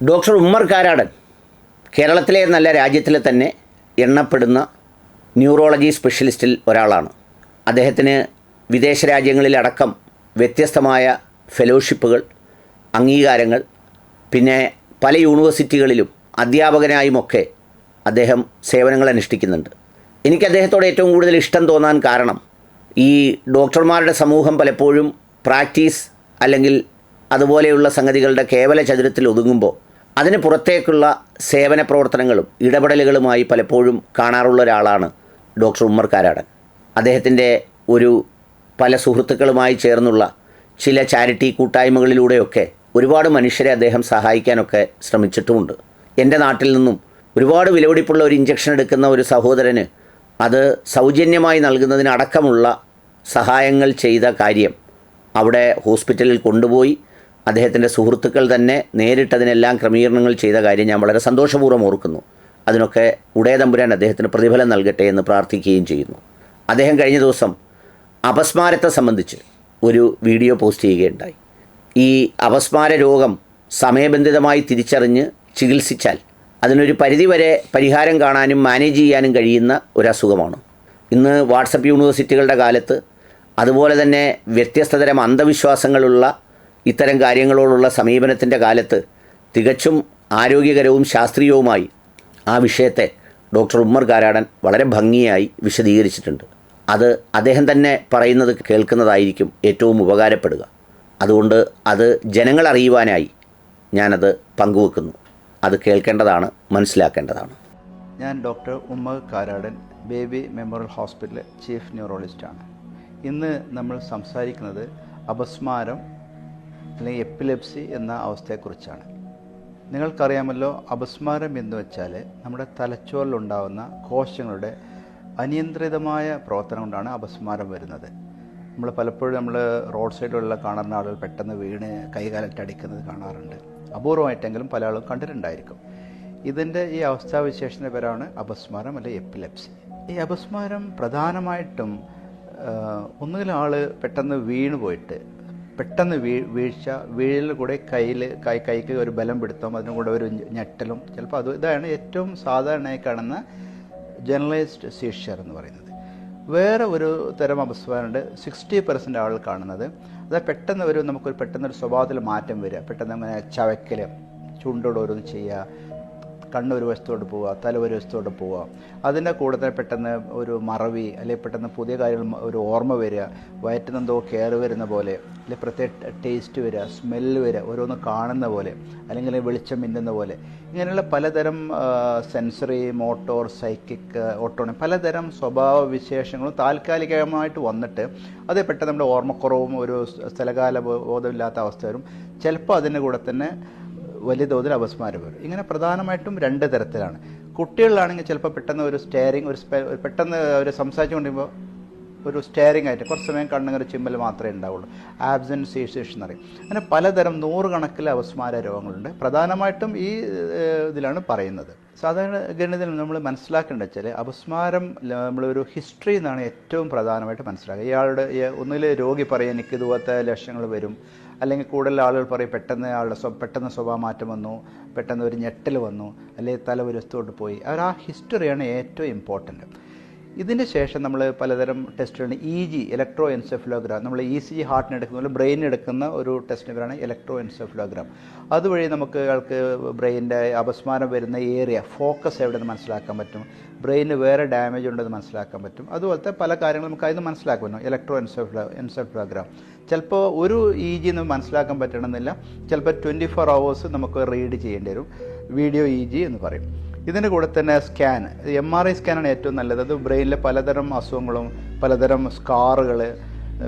Doctor Ummer Karadan കേരളത്തിലെ നല്ല രാജ്യത്തിലെ തന്നെ എണ്ണപ്പെടുന്ന ന്യൂറോളജി സ്പെഷ്യലിസ്റ്റിൽ ഒരാളാണ്. അദ്ദേഹത്തിന് വിദേശ രാജ്യങ്ങളിലടക്കം വ്യത്യസ്തമായ ഫെലോഷിപ്പുകൾ അംഗീകാരങ്ങൾ പിന്നെ പല യൂണിവേഴ്സിറ്റികളിലും അധ്യാപകനായുമൊക്കെ അദ്ദേഹം സേവനങ്ങൾ അനുഷ്ഠിക്കുന്നുണ്ട്. എനിക്ക് അദ്ദേഹത്തോട് ഏറ്റവും കൂടുതൽ ഇഷ്ടം തോന്നാൻ കാരണം ഈ ഡോക്ടർമാരുടെ സമൂഹം പലപ്പോഴും പ്രാക്ടീസ് അല്ലെങ്കിൽ അതുപോലെയുള്ള സംഗതികളുടെ കേവല ചതുരത്തിൽ ഒതുങ്ങുമ്പോൾ അതിന് പുറത്തേക്കുള്ള സേവന പ്രവർത്തനങ്ങളും ഇടപെടലുകളുമായി പലപ്പോഴും കാണാറുള്ള ഒരാളാണ് ഡോക്ടർ ഉമ്മർ കാരാടൻ. അദ്ദേഹത്തിന്റെ ഒരു പല സുഹൃത്തുക്കളുമായി ചേർന്നുള്ള ചില ചാരിറ്റി കൂട്ടായ്മകളിലൂടെയൊക്കെ ഒരുപാട് മനുഷ്യരെ അദ്ദേഹം സഹായിക്കാനൊക്കെ ശ്രമിച്ചിട്ടുമുണ്ട്. എന്റെ നാട്ടിൽ നിന്നും ഒരുപാട് വിലപിടിപ്പുള്ള ഒരു ഇഞ്ചക്ഷൻ എടുക്കുന്ന ഒരു സഹോദരന് അത് സൗജന്യമായി നൽകുന്നതിനടക്കമുള്ള സഹായങ്ങൾ ചെയ്ത കാര്യം അവിടെ ഹോസ്പിറ്റലിൽ കൊണ്ടുപോയി. അദ്ദേഹത്തിന്റെ സുഹൃത്തുക്കൾ തന്നെ നേരിട്ടതിനെല്ലാം ക്രമീകരണങ്ങൾ ചെയ്ത കാര്യം ഞാൻ വളരെ സന്തോഷപൂർവം ഓർക്കുന്നു. അതിനൊക്കെ ഉടയതമ്പുരാൻ അദ്ദേഹത്തിന് പ്രതിഫലം നൽകട്ടെ എന്ന് പ്രാർത്ഥിക്കുകയും ചെയ്യുന്നു. അദ്ദേഹം കഴിഞ്ഞ ദിവസം അപസ്മാരത്തെ സംബന്ധിച്ച് ഒരു വീഡിയോ പോസ്റ്റ് ചെയ്യുകയുണ്ടായി. ഈ അപസ്മാര രോഗം സമയബന്ധിതമായി തിരിച്ചറിഞ്ഞ് ചികിത്സിച്ചാൽ അതിനൊരു പരിധിവരെ പരിഹാരം കാണാനും മാനേജ് ചെയ്യാനും കഴിയുന്ന ഒരു അസുഖമാണ് ഇന്ന് വാട്സപ്പ് യൂണിവേഴ്സിറ്റികളുടെ കാലത്ത് അതുപോലെ തന്നെ വ്യത്യസ്തതരം അന്ധവിശ്വാസങ്ങളുള്ള ഇത്തരം കാര്യങ്ങളോടുള്ള സമീപനത്തിന്റെ കാലത്ത് തികച്ചും ആരോഗ്യകരവും ശാസ്ത്രീയവുമായി ആ വിഷയത്തെ ഡോക്ടർ ഉമ്മർ കാരാടൻ വളരെ ഭംഗിയായി വിശദീകരിച്ചിട്ടുണ്ട്. അത് അദ്ദേഹം തന്നെ പറയുന്നത് കേൾക്കുന്നതായിരിക്കും ഏറ്റവും ഉപകാരപ്പെടുക. അതുകൊണ്ട് അത് ജനങ്ങൾ അറിയുവാനായി ഞാനത് പങ്കുവെക്കുന്നു. അത് കേൾക്കേണ്ടതാണ് മനസ്സിലാക്കേണ്ടതാണ്. ഞാൻ doctor Ummer Karadan Baby Memorial ഹോസ്പിറ്റലിലെ ചീഫ് ന്യൂറോളജിസ്റ്റാണ്. ഇന്ന് നമ്മൾ സംസാരിക്കുന്നത് അപസ്മാരം അല്ലെങ്കിൽ എപ്പിലെപ്സി എന്ന അവസ്ഥയെക്കുറിച്ചാണ്. നിങ്ങൾക്കറിയാമല്ലോ അപസ്മാരം എന്ന് വെച്ചാൽ നമ്മുടെ തലച്ചോറിലുണ്ടാകുന്ന കോശങ്ങളുടെ അനിയന്ത്രിതമായ പ്രവർത്തനം കൊണ്ടാണ് അപസ്മാരം വരുന്നത്. നമ്മൾ പലപ്പോഴും നമ്മൾ റോഡ് സൈഡിലുള്ള കാണുന്ന ആളുകൾ പെട്ടെന്ന് വീണ് കൈകാലറ്റ് അടിക്കുന്നത് കാണാറുണ്ട്. അപൂർവമായിട്ടെങ്കിലും പല ആളും കണ്ടിട്ടുണ്ടായിരിക്കും. ഇതിന്റെ ഈ അവസ്ഥാവിശേഷത്തിന്റെ പേരാണ് അപസ്മാരം അല്ലെങ്കിൽ എപ്പിലെപ്സി. ഈ അപസ്മാരം പ്രധാനമായിട്ടും ഒന്നുകിൽ ആൾ പെട്ടെന്ന് വീണ് പോയിട്ട് പെട്ടെന്ന് വീ വീഴ്ച വീഴലിൽ കൂടെ കയ്യിൽ കൈ കൈക്ക് ഒരു ബലം പിടുത്തം അതിനും കൂടെ ഒരു ഞെട്ടലും. ചിലപ്പോൾ അത് ഇതാണ് ഏറ്റവും സാധാരണയായി കാണുന്ന ജനറലൈസ്ഡ് സീഷ്യർ എന്ന് പറയുന്നത്. വേറെ ഒരു തരം അപസ്മാരമുണ്ട് സിക്സ്റ്റി പെർസെന്റ് ആളുകൾ കാണുന്നത്. അത് പെട്ടെന്ന് ഒരു നമുക്കൊരു പെട്ടെന്നൊരു സ്വഭാവത്തിൽ മാറ്റം വരിക. പെട്ടെന്ന് അങ്ങനെ ചവയ്ക്കൽ ചുണ്ടോട് ഓരോന്ന് ചെയ്യുക കണ്ണ് ഒരു വശത്തോട്ട് പോവുക തല ഒരു വശത്തോട്ട് പോവുക. അതിന്റെ കൂടെ തന്നെ പെട്ടെന്ന് ഒരു മറവി അല്ലെങ്കിൽ പെട്ടെന്ന് പുതിയ കാര്യങ്ങൾ ഒരു ഓർമ്മ വരിക വയറ്റിൽ എന്തോ കയറി വരുന്ന പോലെ അല്ലെങ്കിൽ പ്രത്യേക ടേസ്റ്റ് വരിക സ്മെല്ല് വരിക ഓരോന്ന് കാണുന്ന പോലെ അല്ലെങ്കിൽ വെളിച്ചം മിന്നുന്ന പോലെ. ഇങ്ങനെയുള്ള പലതരം സെൻസറി മോട്ടോർ സൈക്കിക് ഓട്ടോണി പലതരം സ്വഭാവ വിശേഷങ്ങളും താൽക്കാലികമായിട്ട് വന്നിട്ട് അത് പെട്ടെന്ന് നമ്മുടെ ഓർമ്മക്കുറവും ഒരു സ്ഥലകാല ബോധമില്ലാത്ത അവസ്ഥ വരും. ചിലപ്പോൾ അതിന്റെ കൂടെ തന്നെ വലിയ തോതിൽ അപസ്മാരം വരും. ഇങ്ങനെ പ്രധാനമായിട്ടും രണ്ട് തരത്തിലാണ്. കുട്ടികളിലാണെങ്കിൽ ചിലപ്പോൾ പെട്ടെന്ന് ഒരു സ്റ്റെയറിങ് ഒരു പെട്ടെന്ന് അവർ സംസാരിച്ചുകൊണ്ടിരിക്കുമ്പോൾ ഒരു സ്റ്റെയറിംഗ് ആയിട്ട് കുറച്ച് സമയം കണ്ണുങ്ങനെ ചിമ്മൽ മാത്രമേ ഉണ്ടാവുള്ളൂ. ആബ്സെൻസ് സീസേഷൻ എന്ന് പറയും. അങ്ങനെ പലതരം നൂറുകണക്കിൽ അപസ്മാര രോഗങ്ങളുണ്ട്. പ്രധാനമായിട്ടും ഈ ഇതിലാണ് പറയുന്നത്. സാധാരണ ഗണിതത്തിൽ നമ്മൾ മനസ്സിലാക്കേണ്ടത് വെച്ചാൽ അപസ്മാരം നമ്മളൊരു ഹിസ്റ്ററി എന്നാണ് ഏറ്റവും പ്രധാനമായിട്ട് മനസ്സിലാക്കുക. ഇയാളുടെ ഒന്നുകിൽ രോഗി പറയും എനിക്ക് ഇതുപോലത്തെ ലക്ഷണങ്ങൾ വരും. അല്ലെങ്കിൽ കൂടുതൽ ആളുകൾ പറയും പെട്ടെന്ന് ആളുടെ സ്വ പെട്ടെന്ന് സ്വഭാവമാറ്റം വന്നു പെട്ടെന്ന് ഒരു ഞെട്ടൽ വന്നു അല്ലെങ്കിൽ തല ഒരു വസ്തുവോട്ട് പോയി. അവർ ആ ഹിസ്റ്ററിയാണ് ഏറ്റവും ഇമ്പോർട്ടന്റ് ഇതിന് ശേഷം നമ്മൾ പലതരം ടെസ്റ്റുകളാണ് ഇ ജി ഇലക്ട്രോ എൻസെഫലോഗ്രാം നമ്മൾ ഇ സി ജി ഹാർട്ടിന് എടുക്കുന്ന ബ്രെയിൻ എടുക്കുന്ന ഒരു ടെസ്റ്റിന് പേരാണ് ഇലക്ട്രോ എൻസെഫലോഗ്രാം അതുവഴി നമുക്ക് ആൾക്ക് ബ്രെയിനിന്റെ അപസ്മാരം വരുന്ന ഏരിയ ഫോക്കസ് എവിടെയെന്ന് മനസ്സിലാക്കാൻ പറ്റും ബ്രെയിനിന് വേറെ ഡാമേജ് ഉണ്ടെന്ന് മനസ്സിലാക്കാൻ പറ്റും. അതുപോലത്തെ പല കാര്യങ്ങളും നമുക്ക് അതിന് മനസ്സിലാക്കാൻ പറ്റും ഇലക്ട്രോ എൻസെഫലോ എൻസെഫലോഗ്രാം ചിലപ്പോൾ ഒരു ഇ ജി എന്ന് മനസ്സിലാക്കാൻ പറ്റണമെന്നില്ല ചിലപ്പോൾ ട്വന്റി ഫോർ അവേഴ്സ് നമുക്ക് റീഡ് ചെയ്യേണ്ടി വരും വീഡിയോ ഇ ജി എന്ന് പറയും. ഇതിന്റെ കൂടെ തന്നെ സ്കാൻ എം ആർ ഐ സ്കാനാണ് ഏറ്റവും നല്ലത്. അത് ബ്രെയിനിലെ പലതരം അസുഖങ്ങളും പലതരം സ്കാറുകൾ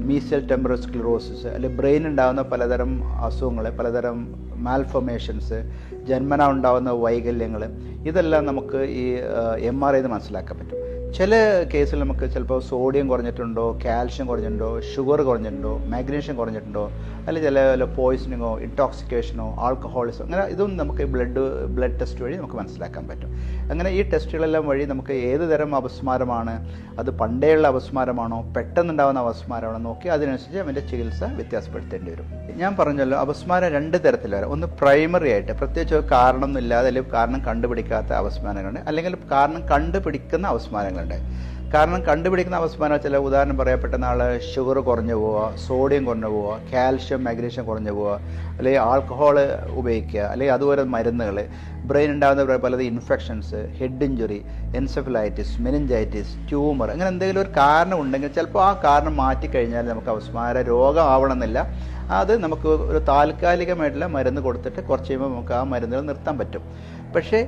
മീസൽ ടെമ്പറൽ സ്ക്ലിറോസിസ് അല്ലെങ്കിൽ ബ്രെയിൻ ഉണ്ടാകുന്ന പലതരം അസുഖങ്ങൾ പലതരം മാൽഫോമേഷൻസ് ജന്മന ഉണ്ടാകുന്ന വൈകല്യങ്ങൾ ഇതെല്ലാം നമുക്ക് ഈ എം ആർ ഐന്ന് മനസ്സിലാക്കാൻ പറ്റും. ചില കേസിൽ നമുക്ക് ചിലപ്പോൾ സോഡിയം കുറഞ്ഞിട്ടുണ്ടോ കാൽഷ്യം കുറഞ്ഞിട്ടുണ്ടോ ഷുഗർ കുറഞ്ഞിട്ടുണ്ടോ മാഗ്നീഷ്യം കുറഞ്ഞിട്ടുണ്ടോ അല്ലെങ്കിൽ ചില പോയിസണിങ്ങോ ഇൻടോക്സിക്കേഷനോ ആൾക്കഹോളിസോ അങ്ങനെ ഇതൊന്നും നമുക്ക് ബ്ലഡ് ബ്ലഡ് ടെസ്റ്റ് വഴി നമുക്ക് മനസ്സിലാക്കാൻ പറ്റും. അങ്ങനെ ഈ ടെസ്റ്റുകളെല്ലാം വഴി നമുക്ക് ഏത് തരം അപസ്മാരമാണ് അത് പണ്ടേയുള്ള അപസ്മാരമാണോ പെട്ടെന്നുണ്ടാകുന്ന അപസ്മാരമാണോ നോക്കി അതിനനുസരിച്ച് അവന്റെ ചികിത്സ വ്യത്യാസപ്പെടുത്തേണ്ടി വരും. ഞാൻ പറഞ്ഞല്ലോ അപസ്മാരം രണ്ട് തരത്തിൽ വരാം ഒന്ന് പ്രൈമറി ആയിട്ട് പ്രത്യേകിച്ച് ഒരു കാരണമൊന്നും ഇല്ലാതെ അല്ലെങ്കിൽ കാരണം കണ്ടുപിടിക്കാത്ത അപസ്മാരങ്ങളുണ്ട് അല്ലെങ്കിൽ കാരണം കണ്ടുപിടിക്കുന്ന അപസ്മാരങ്ങളുണ്ട് കാരണം കണ്ടുപിടിക്കുന്ന അവസ്ഥ ചില ഉദാഹരണം പറയപ്പെട്ട നാൾ ഷുഗർ കുറഞ്ഞു പോവുക സോഡിയം കുറഞ്ഞു പോവുക കാൽഷ്യം മാഗ്നീഷ്യം കുറഞ്ഞു പോവുക അല്ലെങ്കിൽ ആൽക്കഹോൾ ഉപയോഗിക്കുക അല്ലെങ്കിൽ അതുപോലെ മരുന്നുകൾ ബ്രെയിൻ ഉണ്ടാകുന്ന പലത് infections head injury encephalitis meningitis tumour അങ്ങനെ എന്തെങ്കിലും ഒരു കാരണം ഉണ്ടെങ്കിൽ ചിലപ്പോൾ ആ കാരണം മാറ്റിക്കഴിഞ്ഞാൽ നമുക്ക് അവസ്മാര രോഗം ആവണമെന്നില്ല. അത് നമുക്ക് ഒരു താൽക്കാലികമായിട്ടുള്ള മരുന്ന് കൊടുത്തിട്ട് കുറച്ച് കഴിയുമ്പോൾ നമുക്ക് ആ മരുന്നുകൾ നിർത്താൻ പറ്റും. പക്ഷേ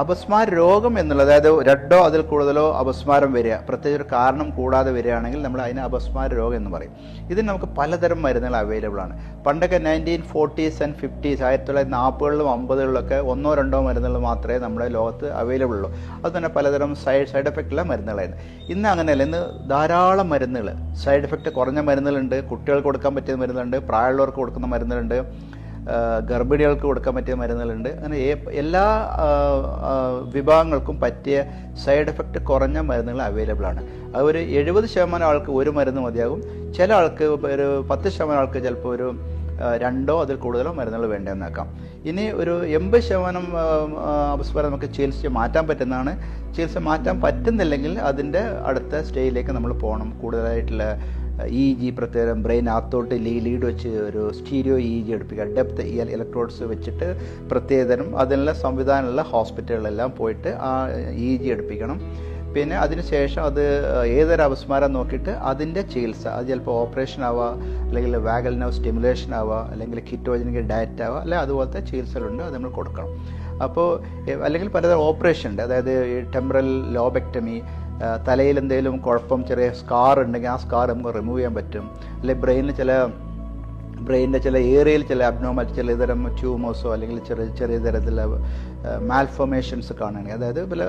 അപസ്മാര രോഗം എന്നുള്ളത് അതായത് രണ്ടോ അതിൽ കൂടുതലോ അപസ്മാരം വരിക പ്രത്യേകിച്ച് ഒരു കാരണം കൂടാതെ വരികയാണെങ്കിൽ നമ്മൾ അതിനെ അപസ്മാര രോഗം എന്ന് പറയും. ഇതിന് നമുക്ക് പലതരം മരുന്നുകൾ അവൈലബിൾ ആണ്. പണ്ടൊക്കെ നയന്റീൻ ഫോർട്ടീസ് ആൻഡ് ഫിഫ്റ്റീസ് ആയിരത്തി തൊള്ളായിരത്തി നാൽപ്പതുകളിലും അമ്പതുകളിലൊക്കെ ഒന്നോ രണ്ടോ മരുന്നുകൾ മാത്രമേ നമ്മുടെ ലോകത്ത് അവൈലബിൾ ഉള്ളൂ. അത് തന്നെ പലതരം സൈഡ് സൈഡ് എഫക്റ്റ് ഉള്ള മരുന്നുകളായിരുന്നു. ഇന്ന് അങ്ങനെയല്ല. ഇന്ന് ധാരാളം മരുന്നുകൾ. സൈഡ് എഫക്റ്റ് കുറഞ്ഞ മരുന്നുകളുണ്ട്. കുട്ടികൾക്ക് കൊടുക്കാൻ പറ്റിയ മരുന്നുണ്ട് പ്രായമുള്ളവർക്ക് കൊടുക്കുന്ന മരുന്നുകളുണ്ട്. ഗർഭിണികൾക്ക് കൊടുക്കാൻ പറ്റിയ മരുന്നുകളുണ്ട്. അങ്ങനെ എല്ലാ വിഭാഗങ്ങൾക്കും പറ്റിയ സൈഡ് എഫക്റ്റ് കുറഞ്ഞ മരുന്നുകൾ അവൈലബിൾ ആണ്. അത് ഒരു എഴുപത് ശതമാനം ആൾക്ക് ഒരു മരുന്ന് മതിയാകും. ചില ആൾക്ക് ഒരു പത്ത് ശതമാനം ആൾക്ക് ചിലപ്പോൾ ഒരു രണ്ടോ അതിൽ കൂടുതലോ മരുന്നുകൾ വേണ്ടതെന്നേക്കാം ഇനി ഒരു എൺപത് ശതമാനം ആ, നമുക്ക് ചികിത്സ മാറ്റാൻ പറ്റുന്നതാണ്. ചികിത്സ മാറ്റാൻ പറ്റുന്നില്ലെങ്കിൽ അതിന്റെ അടുത്ത സ്റ്റേജിലേക്ക് നമ്മൾ പോകണം. കൂടുതലായിട്ടുള്ള ഇ ജി പ്രത്യേകം ബ്രെയിൻ ലീ ലീഡ് വെച്ച് ഒരു സ്റ്റീരിയോ ഇ ജി എടുപ്പിക്കുക. ഡെപ്ത് ഇലക്ട്രോഡ്സ് വെച്ചിട്ട് പ്രത്യേകതരം അതിനുള്ള സംവിധാനമുള്ള ഹോസ്പിറ്റലുകളെല്ലാം പോയിട്ട് ആ ഇ ജി എടുപ്പിക്കണം. പിന്നെ അതിനുശേഷം അത് ഏതൊരു അപസ്മാരം നോക്കിയിട്ട് അതിന്റെ ചികിത്സ. അത് ചിലപ്പോൾ ഓപ്പറേഷൻ ആവാം അല്ലെങ്കിൽ വാഗൽ നവ് സ്റ്റിമുലേഷൻ ആവാം അല്ലെങ്കിൽ കിറ്റോജനിക് ഡയറ്റ് ആവാം അല്ലെങ്കിൽ അതുപോലത്തെ ചികിത്സകളുണ്ട് അത് നമ്മൾ കൊടുക്കണം. അപ്പോൾ അല്ലെങ്കിൽ പലതരം ഓപ്പറേഷൻ ഉണ്ട്. അതായത് ടെമ്പറൽ ലോബെക്ടമി തലയിൽ എന്തെങ്കിലും കുഴപ്പം ചെറിയ സ്കാർ ഉണ്ടെങ്കിൽ ആ സ്കാർ നമുക്ക് റിമൂവ് ചെയ്യാൻ പറ്റും. അല്ലെങ്കിൽ ബ്രെയിനിൽ ചില ബ്രെയിനിന്റെ ചില ഏരിയയിൽ ചില അബ്നോമൽ ചില ട്യൂമേഴ്സോ അല്ലെങ്കിൽ ചെറിയ ചെറിയ തരത്തിലുള്ള മാൽഫോമേഷൻസ് കാണുകയാണെങ്കിൽ അതായത് പല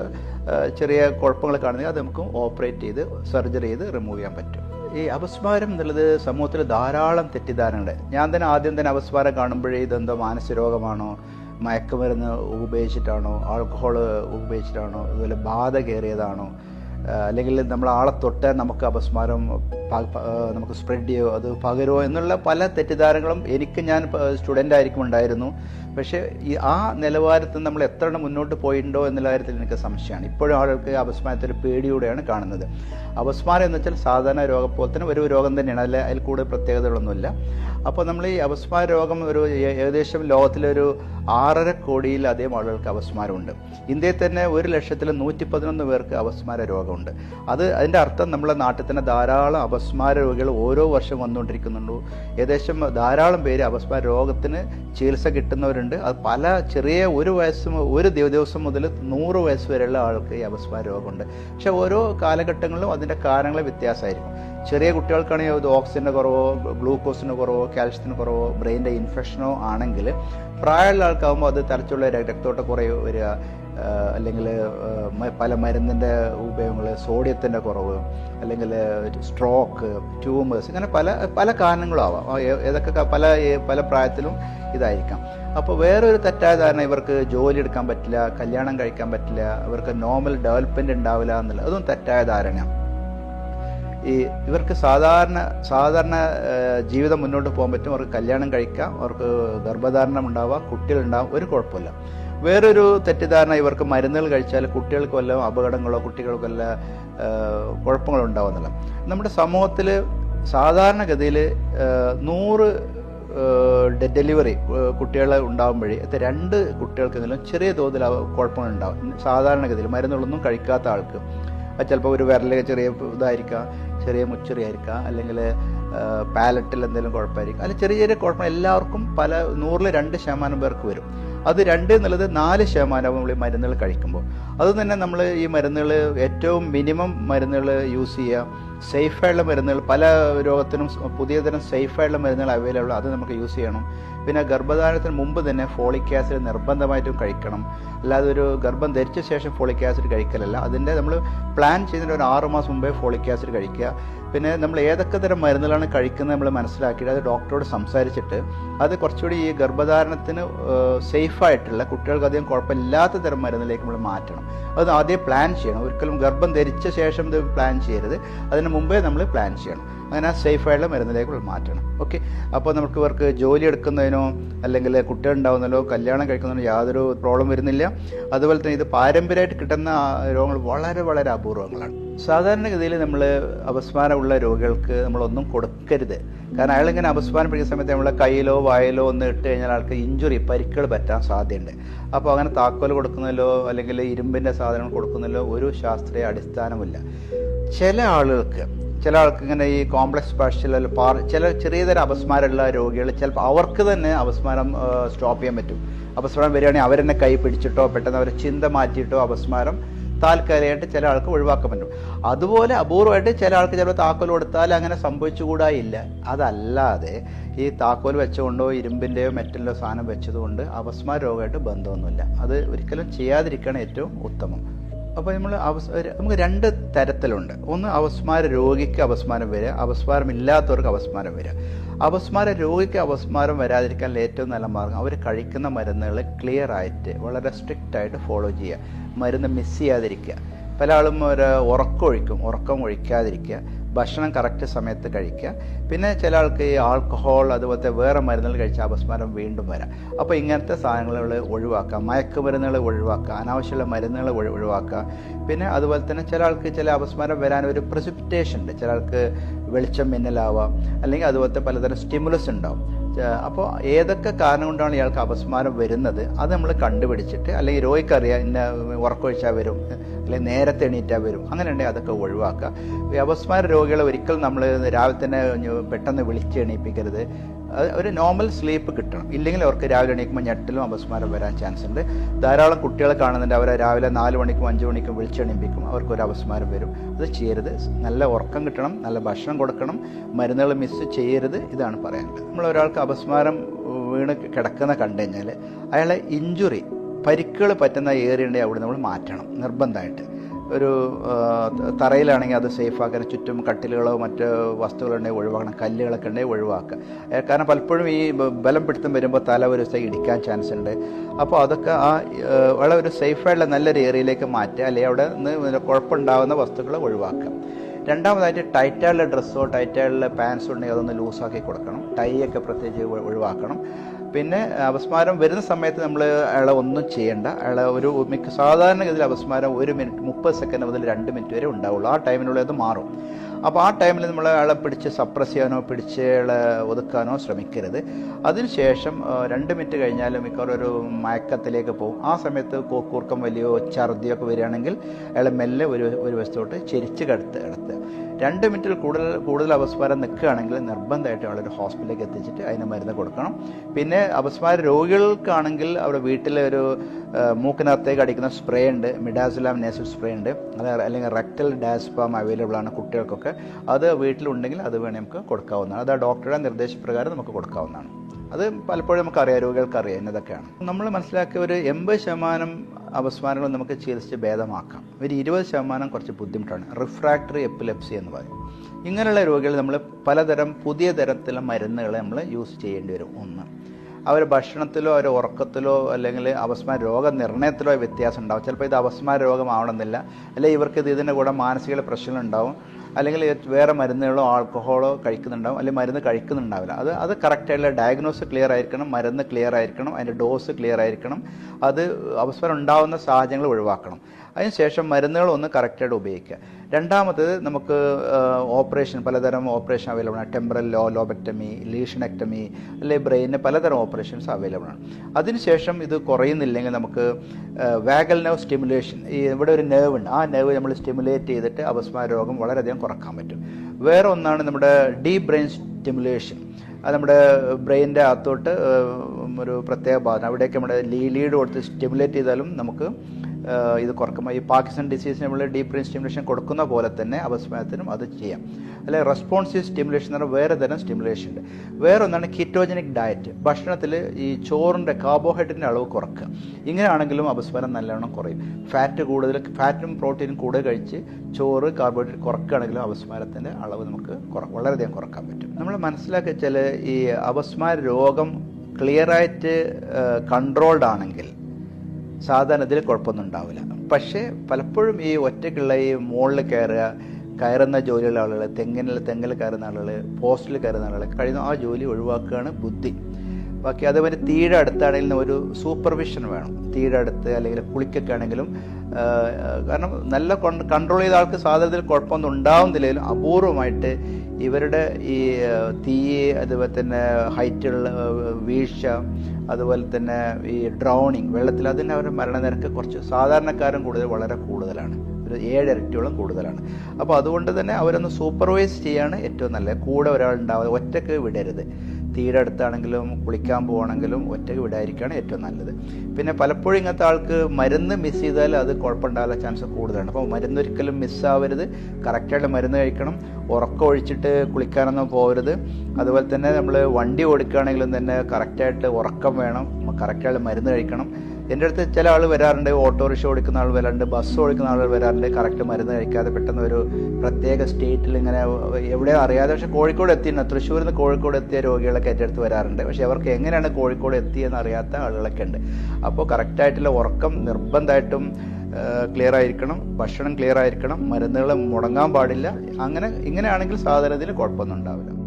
ചെറിയ കുഴപ്പങ്ങൾ കാണുകയാണെങ്കിൽ അത് നമുക്ക് ഓപ്പറേറ്റ് ചെയ്ത് സർജറി ചെയ്ത് റിമൂവ് ചെയ്യാൻ പറ്റും. ഈ അപസ്മാരം എന്നുള്ളത് സമൂഹത്തിൽ ധാരാളം തെറ്റിദ്ധാരണയുണ്ട് ഞാൻ തന്നെ ആദ്യം തന്നെ അപസ്മാരം കാണുമ്പോഴേ ഇതെന്തോ മാനസിക രോഗമാണോ മയക്കുമരുന്ന് ഉപയോഗിച്ചിട്ടാണോ ആൾക്കഹോൾ ഉപയോഗിച്ചിട്ടാണോ അതുപോലെ ബാധ കയറിയതാണോ അല്ലെങ്കിൽ നമ്മൾ ആളെ തൊട്ട് നമുക്ക് അപസ്മാരം നമുക്ക് സ്പ്രെഡ് ചെയ്യോ അത് പകരോ എന്നുള്ള പല തെറ്റിദ്ധാരണകളും എനിക്ക് ഞാൻ സ്റ്റുഡന്റ് ആയിരിക്കും ഉണ്ടായിരുന്നു. പക്ഷേ ഈ ആ നിലവാരത്തിൽ നമ്മൾ എത്ര മുന്നോട്ട് പോയിട്ടുണ്ടോ എന്നുള്ള കാര്യത്തിൽ എനിക്ക് സംശയമാണ്. ഇപ്പോഴും ആളുകൾക്ക് അപസ്മാരത്തെ ഒരു പേടിയോടെയാണ് കാണുന്നത്. അപസ്മാരം എന്ന് വെച്ചാൽ സാധാരണ രോഗം പോലെ തന്നെ ഒരു രോഗം തന്നെയാണ്. അല്ലെ അതിൽ കൂടുതൽ പ്രത്യേകതകളൊന്നുമില്ല. അപ്പോൾ നമ്മൾ ഈ അപസ്മാര രോഗം ഒരു ഏകദേശം ലോകത്തിലൊരു ആറര കോടിയിലധികം ആളുകൾക്ക് അപസ്മാരമുണ്ട്. ഇന്ത്യയിൽ തന്നെ ഒരു ലക്ഷത്തിൽ നൂറ്റി പതിനൊന്ന് പേർക്ക് അപസ്മാര രോഗമുണ്ട്. അത് അതിന്റെ അർത്ഥം നമ്മളെ നാട്ടിൽ തന്നെ ധാരാളം അപസ്മാര രോഗികൾ ഓരോ വർഷം വന്നുകൊണ്ടിരിക്കുന്നുണ്ട്. ഏകദേശം ധാരാളം പേര് അപസ്മാര രോഗത്തിന് ചികിത്സ കിട്ടുന്നവരുണ്ട്. അത് പല ചെറിയ ഒരു വയസ്സ് ഒരു ദിവ- ദിവസം മുതൽ നൂറ് വയസ്സ് വരെയുള്ള ആൾക്ക് ഈ അപസ്മാര രോഗമുണ്ട്. പക്ഷെ ഓരോ കാലഘട്ടങ്ങളിലും അതിന്റെ കാരണങ്ങൾ വ്യത്യാസമായിരിക്കും. ചെറിയ കുട്ടികൾക്കാണെങ്കിൽ ഇത് ഓക്സിജന്റെ കുറവോ ഗ്ലൂക്കോസിന് കുറവോ കാൽഷ്യത്തിന് കുറവോ ബ്രെയിന്റെ ഇൻഫെക്ഷനോ ആണെങ്കിൽ പ്രായമുള്ള ആൾക്കാകുമ്പോൾ അത് തലച്ചുള്ള രക്തോട്ട കുറയോ വരിക അല്ലെങ്കിൽ പല മരുന്നിന്റെ ഉപയോഗങ്ങൾ സോഡിയത്തിന്റെ കുറവ് അല്ലെങ്കിൽ സ്ട്രോക്ക് ട്യൂമേഴ്സ് ഇങ്ങനെ പല പല കാരണങ്ങളും ആവാം. ഏതൊക്കെ പല പല പ്രായത്തിലും ഇതായിരിക്കാം. അപ്പോൾ വേറൊരു തെറ്റായ ധാരണ ഇവർക്ക് ജോലി എടുക്കാൻ പറ്റില്ല കല്യാണം കഴിക്കാൻ പറ്റില്ല ഇവർക്ക് നോർമൽ ഡെവലപ്മെന്റ് ഉണ്ടാവില്ല എന്നുള്ളത് അതും തെറ്റായ ധാരണയാണ്. ഈ ഇവർക്ക് സാധാരണ സാധാരണ ജീവിതം മുന്നോട്ട് പോകാൻ പറ്റും. അവർക്ക് കല്യാണം കഴിക്കാം. അവർക്ക് ഗർഭധാരണം ഉണ്ടാവാം. കുട്ടികളുണ്ടാവും. ഒരു കുഴപ്പമില്ല. വേറൊരു തെറ്റിദ്ധാരണ ഇവർക്ക് മരുന്നുകൾ കഴിച്ചാൽ കുട്ടികൾക്ക് വല്ല അപകടങ്ങളോ കുട്ടികൾക്ക് വല്ല കുഴപ്പങ്ങളോ ഉണ്ടാവുന്നില്ല. നമ്മുടെ സമൂഹത്തിൽ സാധാരണഗതിയിൽ നൂറ് ഡെലിവറി കുട്ടികൾ ഉണ്ടാകുമ്പോഴേ രണ്ട് കുട്ടികൾക്കെങ്കിലും ചെറിയ തോതിൽ കുഴപ്പങ്ങളുണ്ടാവും സാധാരണഗതിയിൽ മരുന്നുകളൊന്നും കഴിക്കാത്ത ആൾക്ക്. ചിലപ്പോൾ ഒരു വിരൽ ചെറിയ ഇതായിരിക്കാം. ചെറിയ മുച്ചെറിയായിരിക്കാം അല്ലെങ്കിൽ പാലറ്റിൽ എന്തെങ്കിലും കുഴപ്പമായിരിക്കും. അല്ലെങ്കിൽ ചെറിയ ചെറിയ കുഴപ്പം എല്ലാവർക്കും പല നൂറിൽ രണ്ട് ശതമാനം പേർക്ക് വരും. അത് രണ്ട് എന്നുള്ളത് നാല് ശതമാനം നമ്മൾ ഈ മരുന്നുകൾ കഴിക്കുമ്പോൾ. അത് തന്നെ നമ്മൾ ഈ മരുന്നുകൾ ഏറ്റവും മിനിമം മരുന്നുകൾ യൂസ് ചെയ്യുക. സേഫായുള്ള മരുന്നുകൾ പല രോഗത്തിനും പുതിയ തരം സേഫായുള്ള മരുന്നുകൾ അവൈലബിൾ അത് നമുക്ക് യൂസ് ചെയ്യണം. പിന്നെ ഗർഭധാരണത്തിന് മുമ്പ് തന്നെ ഫോളിക് ആസിഡ് നിർബന്ധമായിട്ടും കഴിക്കണം. അല്ലാതെ ഒരു ഗർഭം ധരിച്ച ശേഷം ഫോളിക് ആസിഡ് കഴിക്കലല്ല. അതിന്റെ നമ്മൾ പ്ലാൻ ചെയ്യുന്നതിന് ഒരു ആറ് മാസം മുമ്പേ ഫോളിക് ആസിഡ് കഴിക്കുക. പിന്നെ നമ്മൾ ഏതൊക്കെ തരം മരുന്നുകളാണ് കഴിക്കുന്നത് നമ്മൾ മനസ്സിലാക്കിയിട്ട് അത് ഡോക്ടറോട് സംസാരിച്ചിട്ട് അത് കുറച്ചുകൂടി ഈ ഗർഭധാരണത്തിന് സേഫായിട്ടുള്ള കുട്ടികൾക്ക് അധികം കുഴപ്പമില്ലാത്ത തരം മരുന്നിലേക്ക് നമ്മൾ മാറ്റണം. അത് ആദ്യം പ്ലാൻ ചെയ്യണം. ഒരിക്കലും ഗർഭം ധരിച്ച ശേഷം ഇത് പ്ലാൻ ചെയ്യരുത്. അതിന് മുമ്പേ നമ്മൾ പ്ലാൻ ചെയ്യണം. അങ്ങനെ സേഫായുള്ള മരുന്നിലേക്ക് മാറ്റണം. ഓക്കെ അപ്പോൾ നമുക്ക് ഇവർക്ക് ജോലി എടുക്കുന്നതിനോ അല്ലെങ്കിൽ കുട്ടികൾ ഉണ്ടാവുന്നതിനോ കല്യാണം കഴിക്കുന്നതിനോ യാതൊരു പ്രോബ്ലം വരുന്നില്ല. അതുപോലെ തന്നെ ഇത് പാരമ്പര്യമായിട്ട് കിട്ടുന്ന രോഗങ്ങൾ വളരെ വളരെ അപൂർവങ്ങളാണ്. സാധാരണഗതിയിൽ നമ്മൾ അപസ്മാരമുള്ള രോഗികൾക്ക് നമ്മളൊന്നും കൊടുക്കരുത് കാരണം അയാളിങ്ങനെ അപസ്മാരം പിടിക്കുന്ന സമയത്ത് നമ്മളെ കയ്യിലോ വായിലോ ഒന്ന് ഇട്ട് കഴിഞ്ഞാൽ ആൾക്ക് ഇഞ്ചുറി പരിക്കുകൾ പറ്റാൻ സാധ്യതയുണ്ട്. അപ്പോൾ അങ്ങനെ താക്കോൽ കൊടുക്കുന്നല്ലോ അല്ലെങ്കിൽ ഇരുമ്പിന്റെ സാധനങ്ങൾ കൊടുക്കുന്നല്ലോ ഒരു ശാസ്ത്രീയ അടിസ്ഥാനമില്ല ചില ആളുകൾക്ക് ചില ആൾക്ക് ഇങ്ങനെ ഈ കോംപ്ലക്സ് പാർഷ്യൽ പാർ ചില ചെറിയ തരം അപസ്മാരമുള്ള രോഗികൾ ചിലപ്പോൾ അവർക്ക് തന്നെ അപസ്മാരം സ്റ്റോപ്പ് ചെയ്യാൻ പറ്റും. അപസ്മാരം വരികയാണെങ്കിൽ അവരെന്നെ കൈ പിടിച്ചിട്ടോ പെട്ടെന്ന് അവരെ ചിന്ത മാറ്റിയിട്ടോ അപസ്മാരം താൽക്കാലികമായിട്ട് ചില ആൾക്ക് ഒഴിവാക്കാൻ പറ്റും. അതുപോലെ അപൂർവമായിട്ട് ചില ആൾക്ക് ചിലപ്പോൾ താക്കോൽ കൊടുത്താൽ അങ്ങനെ സംഭവിച്ചുകൂടായില്ല അതല്ലാതെ ഈ താക്കോൽ വെച്ചുകൊണ്ടോ ഇരുമ്പിന്റെയോ മെറ്റലിന്റെയോ സാധനം വെച്ചതുകൊണ്ട് അപസ്മാര രോഗമായിട്ട് ബന്ധമൊന്നുമില്ല. അത് ഒരിക്കലും ചെയ്യാതിരിക്കുകയാണ് ഏറ്റവും ഉത്തമം. അപ്പോൾ നമ്മൾ അവസ് നമുക്ക് രണ്ട് തരത്തിലുണ്ട്. ഒന്ന് അപസ്മാര രോഗിക്ക് അപസ്മാരം വരിക അപസ്മാരം ഇല്ലാത്തവർക്ക് അപസ്മാരം വരിക. അപസ്മാര രോഗിക്ക് അപസ്മാരം വരാതിരിക്കാൻ ഏറ്റവും നല്ല മാർഗം അവർ കഴിക്കുന്ന മരുന്നുകൾ ക്ലിയർ ആയിട്ട് വളരെ സ്ട്രിക്റ്റ് ആയിട്ട് ഫോളോ ചെയ്യുക. മരുന്ന് മിസ് ചെയ്യാതിരിക്കുക. പല ആളും ഒരു ഉറക്കം ഒഴിക്കും ഉറക്കം ഒഴിക്കാതിരിക്കുക. ഭക്ഷണം കറക്റ്റ് സമയത്ത് കഴിക്കുക. പിന്നെ ചില ആൾക്ക് ഈ ആൾക്കഹോൾ അതുപോലത്തെ വേറെ മരുന്നുകൾ കഴിച്ച അപസ്മാരം വീണ്ടും വരാം. അപ്പോൾ ഇങ്ങനത്തെ സാധനങ്ങൾ ഒഴിവാക്കുക. മയക്കുമരുന്നുകൾ ഒഴിവാക്കുക. അനാവശ്യമുള്ള മരുന്നുകൾ ഒഴി- ഒഴിവാക്കുക. പിന്നെ അതുപോലെ തന്നെ ചില ആൾക്ക് ചില അപസ്മാരം വരാൻ ഒരു പ്രസിപ്റ്റേഷൻ ഉണ്ട്. ചില ആൾക്ക് വെളിച്ചം മിന്നലാവാം. അല്ലെങ്കിൽ അതുപോലത്തെ പലതരം സ്റ്റിമുലസ് ഉണ്ടാവും. അപ്പോൾ ഏതൊക്കെ കാരണം കൊണ്ടാണ് ഇയാൾക്ക് അപസ്മാരം വരുന്നത്? അത് നമ്മൾ കണ്ടുപിടിച്ചിട്ട് അല്ലെങ്കിൽ രോഗിക്കറിയാം ഇന്ന ഉറക്കൊഴിച്ചാൽ വരും. അല്ലെങ്കിൽ നേരത്തെ എണീറ്റാൽ വരും. അങ്ങനെ ഉണ്ടെങ്കിൽ അതൊക്കെ ഒഴിവാക്കുക. വ്യവസ്മാര രോഗികളെ ഒരിക്കലും നമ്മൾ രാവിലെ തന്നെ പെട്ടെന്ന് വിളിച്ച് എണീപ്പിക്കരുത്. ഒരു നോർമൽ സ്ലീപ്പ് കിട്ടണം. ഇല്ലെങ്കിൽ അവർക്ക് രാവിലെ എണീക്കുമ്പോൾ ഞെട്ടിലും അപസ്മാരം വരാൻ ചാൻസ് ഉണ്ട്. ധാരാളം കുട്ടികളെ കാണുന്നുണ്ട്. അവരെ രാവിലെ നാല് മണിക്കും അഞ്ച് മണിക്കും വിളിച്ചെണീപ്പിക്കും അവർക്ക് ഒരു അപസ്മാരം വരും. അത് ചെയ്യരുത്. നല്ല ഉറക്കം കിട്ടണം. നല്ല ഭക്ഷണം കൊടുക്കണം. മരുന്നുകൾ മിസ് ചെയ്യരുത്. ഇതാണ് പറയാനുള്ളത്. നമ്മൾ ഒരാൾക്ക് അപസ്മാരം വീണ് കിടക്കുന്ന കണ്ടു കഴിഞ്ഞാൽ അയാളെ ഇഞ്ചുറി പരിക്കുകൾ പറ്റുന്ന ഏരിയ ഉണ്ടെങ്കിൽ അവിടെ നമ്മൾ മാറ്റണം നിർബന്ധമായിട്ട്. ഒരു തറയിലാണെങ്കിൽ അത് സേഫ് സേഫാക്കാൻ ചുറ്റും കട്ടിലുകളോ മറ്റ് വസ്തുക്കളുണ്ടെങ്കിൽ ഒഴിവാക്കണം കല്ലുകളൊക്കെ ഉണ്ടെങ്കിൽ ഒഴിവാക്കുക. കാരണം പലപ്പോഴും ഈ ബലം പിടുത്തം വരുമ്പോൾ തല ഒരു ദിവസം ഇടിക്കാൻ ചാൻസ് ഉണ്ട്. അപ്പോൾ അതൊക്കെ ആ വളരെ ഒരു സേഫായിട്ടുള്ള നല്ലൊരു ഏരിയയിലേക്ക് മാറ്റുക അല്ലെങ്കിൽ അവിടെ നിന്ന് കുഴപ്പമുണ്ടാകുന്ന വസ്തുക്കൾ ഒഴിവാക്കുക. രണ്ടാമതായിട്ട് ടൈറ്റായുള്ള ഡ്രസ്സോ ടൈറ്റായുള്ള പാൻസോ ഉണ്ടെങ്കിൽ അതൊന്ന് ലൂസാക്കി കൊടുക്കണം. ടൈ ഒക്കെ പ്രത്യേകിച്ച് ഒഴിവാക്കണം. പിന്നെ അപസ്മാരം വരുന്ന സമയത്ത് നമ്മൾ അയാളെ ഒന്നും ചെയ്യേണ്ട. അയാളെ ഒരു മിക്ക സാധാരണഗതിയിൽ അപസ്മാരം ഒരു മിനിറ്റ് മുപ്പത് സെക്കൻഡ് മുതൽ രണ്ട് മിനിറ്റ് വരെ ഉണ്ടാവുള്ളൂ. ആ ടൈമിനുള്ളിൽ അത് മാറും. അപ്പോൾ ആ ടൈമിൽ നമ്മൾ അയാളെ പിടിച്ച് സപ്രസ് ചെയ്യാനോ പിടിച്ച് അയാളെ ഒതുക്കാനോ ശ്രമിക്കരുത്. അതിനുശേഷം രണ്ട് മിനിറ്റ് കഴിഞ്ഞാൽ മിക്കവാറും ഒരു മയക്കത്തിലേക്ക് പോകും. ആ സമയത്ത് കോക്കൂർക്കം കൂർക്കം വലിയോ ഛർദിയോ ഒക്കെ വരികയാണെങ്കിൽ അയാളെ മെല്ലെ ഒരു ഒരു വശത്തോട്ട് ചെരിച്ച് കടത്ത് കിടത്തുക. രണ്ട് മിനിറ്റിൽ കൂടുതൽ കൂടുതൽ അപസ്മാരം നിൽക്കുകയാണെങ്കിൽ നിർബന്ധമായിട്ട് അവളൊരു ഹോസ്പിറ്റലിലേക്ക് എത്തിച്ചിട്ട് അതിന് മരുന്ന് കൊടുക്കണം. പിന്നെ അപസ്മാര രോഗികൾക്കാണെങ്കിൽ അവരുടെ വീട്ടിലെ ഒരു മൂക്കിനകത്തേക്ക് അടിക്കുന്ന സ്പ്രേ ഉണ്ട്. മിഡാസുലാം നേസൽ സ്പ്രേ ഉണ്ട്. അല്ലെങ്കിൽ റെക്ടൽ ഡാസ്പാം അവൈലബിൾ ആണ് കുട്ടികൾക്കൊക്കെ. അത് വീട്ടിലുണ്ടെങ്കിൽ അത് വേണേൽ നമുക്ക് കൊടുക്കാവുന്നതാണ്. അത് ആ ഡോക്ടറുടെ നിർദ്ദേശപ്രകാരം നമുക്ക് കൊടുക്കാവുന്നതാണ്. അത് പലപ്പോഴും നമുക്ക് അറിയാം രോഗികൾക്ക് നമ്മൾ മനസ്സിലാക്കിയ ഒരു എൺപത് ശതമാനം അപസ്മാരങ്ങൾ നമുക്ക് ചികിത്സിച്ച് ഭേദമാക്കാം. ഒരു ഇരുപത് ശതമാനം കുറച്ച് ബുദ്ധിമുട്ടാണ്. റിഫ്രാക്ടറി എപ്പിലെപ്സി എന്ന് പറയും. ഇങ്ങനെയുള്ള രോഗികൾ നമ്മൾ പലതരം പുതിയ തരത്തിലുള്ള മരുന്നുകൾ നമ്മൾ യൂസ് ചെയ്യേണ്ടി വരും. ഒന്ന് അവർ ഭക്ഷണത്തിലോ അവർ ഉറക്കത്തിലോ അല്ലെങ്കിൽ അപസ്മാര രോഗനിർണയത്തിലോ വ്യത്യാസം ഉണ്ടാവും. ചിലപ്പോൾ ഇത് അപസ്മാര രോഗമാവണമെന്നില്ല. അല്ലെങ്കിൽ ഇവർക്ക് ഇത് ഇതിന്റെ കൂടെ മാനസിക പ്രശ്നങ്ങളുണ്ടാവും അല്ലെങ്കിൽ വേറെ മരുന്നുകളോ ആൽക്കഹോളോ കഴിക്കുന്നുണ്ടാവും അല്ലെങ്കിൽ മരുന്ന് കഴിക്കുന്നുണ്ടാവില്ല. അത് അത് കറക്റ്റായിട്ടുള്ള ഡയഗ്നോസ് ക്ലിയർ ആയിരിക്കണം മരുന്ന് ക്ലിയർ ആയിരിക്കണം അതിന്റെ ഡോസ് ക്ലിയർ ആയിരിക്കണം. അത് അവസരം ഉണ്ടാവുന്ന സാഹചര്യങ്ങൾ ഒഴിവാക്കണം. അതിനുശേഷം മരുന്നുകൾ ഒന്ന് കറക്റ്റായിട്ട് ഉപയോഗിക്കുക. രണ്ടാമത്തത് നമുക്ക് ഓപ്പറേഷൻ പലതരം ഓപ്പറേഷൻ അവൈലബിൾ ആണ്. ടെമ്പറൽ ലോ ലോബക്ടമി ലീഷണക്ടമി അല്ലെങ്കിൽ ബ്രെയിനിന് പലതരം ഓപ്പറേഷൻസ് അവൈലബിൾ ആണ്. അതിനുശേഷം ഇത് കുറയുന്നില്ലെങ്കിൽ നമുക്ക് വാഗൽ നെർവ് സ്റ്റിമുലേഷൻ ഇവിടെ ഒരു നെർവ് ഉണ്ട്. ആ നെർവ് നമ്മൾ സ്റ്റിമുലേറ്റ് ചെയ്തിട്ട് അപസ്മാര രോഗം വളരെയധികം കുറയ്ക്കാൻ പറ്റും. വേറെ ഒന്നാണ് നമ്മുടെ ഡീപ് ബ്രെയിൻ സ്റ്റിമുലേഷൻ അത് നമ്മുടെ ബ്രെയിനിന്റെ അകത്തോട്ട് ഒരു പ്രത്യേക ഭാഗം. അവിടേക്ക് നമ്മുടെ ലീലീഡ് കൊടുത്ത് സ്റ്റിമുലേറ്റ് ചെയ്താലും നമുക്ക് ഇത് കുറക്കുമ്പോൾ ഈ പാകിസ്ഥാൻ ഡിസീസിന് നമ്മൾ ഡീപ് ബ്രെയിൻ സ്റ്റിമുലേഷൻ കൊടുക്കുന്ന പോലെ തന്നെ അപസ്മാരത്തിനും അത് ചെയ്യാം. അല്ലെ റെസ്പോൺസീവ് സ്റ്റിമുലേഷൻ എന്ന് പറഞ്ഞാൽ വേറെ തരം സ്റ്റിമുലേഷൻ ഉണ്ട്. വേറെ ഒന്നാണ് കിറ്റോജനിക് ഡയറ്റ് ഭക്ഷണത്തിൽ ഈ ചോറിന്റെ കാർബോഹൈഡ്രേറ്റിന്റെ അളവ് കുറക്കുക. ഇങ്ങനെയാണെങ്കിലും അപസ്മാരം നല്ലവണ്ണം കുറയും. ഫാറ്റ് കൂടുതൽ ഫാറ്റും പ്രോട്ടീനും കൂടുതൽ കഴിച്ച് ചോറ് കാർബോഹൈഡ്രേറ്റ് കുറക്കുകയാണെങ്കിലും അപസ്മാരത്തിന്റെ അളവ് നമുക്ക് വളരെയധികം കുറയ്ക്കാൻ പറ്റും. നമ്മൾ മനസ്സിലാക്കിയ ചില ഈ അപസ്മാര രോഗം ക്ലിയറായിട്ട് കൺട്രോൾഡ് ആണെങ്കിൽ സാധാരണ ഇതിൽ കുഴപ്പമൊന്നും ഉണ്ടാവില്ല. പക്ഷേ പലപ്പോഴും ഈ ഒറ്റയ്ക്കുള്ള ഈ മുകളിൽ കയറുക കയറുന്ന ജോലിയുള്ള ആളുകൾ തെങ്ങിനിൽ തെങ്ങിൽ കയറുന്ന ആളുകൾ പോസ്റ്റിൽ കയറുന്ന ആളുകൾ കഴിയുന്ന ആ ജോലി ഒഴിവാക്കുകയാണ് ബുദ്ധി. ബാക്കി അതേപോലെ തീയുടെ അടുത്താണെങ്കിലും ഒരു സൂപ്പർവിഷൻ വേണം. തീയുടെ അടുത്ത് അല്ലെങ്കിൽ കുളിക്കൊക്കെ ആണെങ്കിലും കാരണം നല്ല കൺട്രോൾ ചെയ്ത ആൾക്ക് സാധാരണത്തിൽ കുഴപ്പമൊന്നും ഉണ്ടാവുന്നില്ലെങ്കിലും അപൂർവമായിട്ട് ഇവരുടെ ഈ തീ അതുപോലെ തന്നെ ഹൈറ്റുള്ള വീഴ്ച അതുപോലെ തന്നെ ഈ ഡ്രൗണിങ് വെള്ളത്തിൽ അതിന് അവരുടെ മരണനിരക്ക് കുറച്ച് സാധാരണക്കാരും കൂടുതൽ വളരെ കൂടുതലാണ്. ഒരു ഏഴ് കൂടുതലാണ്. അപ്പോൾ അതുകൊണ്ട് തന്നെ അവരൊന്ന് സൂപ്പർവൈസ് ചെയ്യാണ് ഏറ്റവും നല്ലത്. കൂടെ ഒരാൾ ഉണ്ടാവാതെ ഒറ്റയ്ക്ക് വിടരുത്. തീയുടെ അടുത്താണെങ്കിലും കുളിക്കാൻ പോവാണെങ്കിലും ഒറ്റയ്ക്ക് വിടാതിരിക്കുകയാണ് ഏറ്റവും നല്ലത്. പിന്നെ പലപ്പോഴും ഇങ്ങനത്തെ ആൾക്ക് മരുന്ന് മിസ് ചെയ്താൽ അത് കുഴപ്പമുണ്ടാകാൻ ചാൻസ് കൂടുതലാണ്. അപ്പോൾ മരുന്ന് ഒരിക്കലും മിസ്സാവരുത് കറക്റ്റായിട്ട് മരുന്ന് കഴിക്കണം. ഉറക്കം ഒഴിച്ചിട്ട് കുളിക്കാനൊന്നും പോകരുത് അതുപോലെ തന്നെ നമ്മൾ വണ്ടി ഓടിക്കുകയാണെങ്കിലും തന്നെ കറക്റ്റായിട്ട് ഉറക്കം വേണം. കറക്റ്റായിട്ട് മരുന്ന് കഴിക്കണം. എന്റെ അടുത്ത് ചില ആൾ വരാറുണ്ട് ഓട്ടോറിക്ഷ ഓടിക്കുന്ന ആൾ വരാറുണ്ട് ബസ് ഓടിക്കുന്ന ആൾ വരാറുണ്ട് കറക്റ്റ് മരുന്ന് കഴിക്കാതെ പെട്ടെന്ന് ഒരു പ്രത്യേക സ്റ്റേറ്റിൽ ഇങ്ങനെ എവിടെയോ അറിയാതെ പക്ഷേ കോഴിക്കോട് എത്തിയിരുന്നു തൃശ്ശൂരിൽ നിന്ന് കോഴിക്കോട് എത്തിയ രോഗികളൊക്കെ എന്റെ അടുത്ത് വരാറുണ്ട്. പക്ഷേ അവർക്ക് എങ്ങനെയാണ് കോഴിക്കോട് എത്തിയെന്ന് അറിയാത്ത ആളുകളൊക്കെ ഉണ്ട്. അപ്പോൾ കറക്റ്റായിട്ടുള്ള ഉറക്കം നിർബന്ധമായിട്ടും ക്ലിയർ ആയിരിക്കണം ഭക്ഷണം ക്ലിയർ ആയിരിക്കണം മരുന്നുകൾ മുടങ്ങാൻ പാടില്ല അങ്ങനെ ഇങ്ങനെയാണെങ്കിൽ സാധാരണ ഇതിന് കുഴപ്പമൊന്നും ഉണ്ടാവില്ല.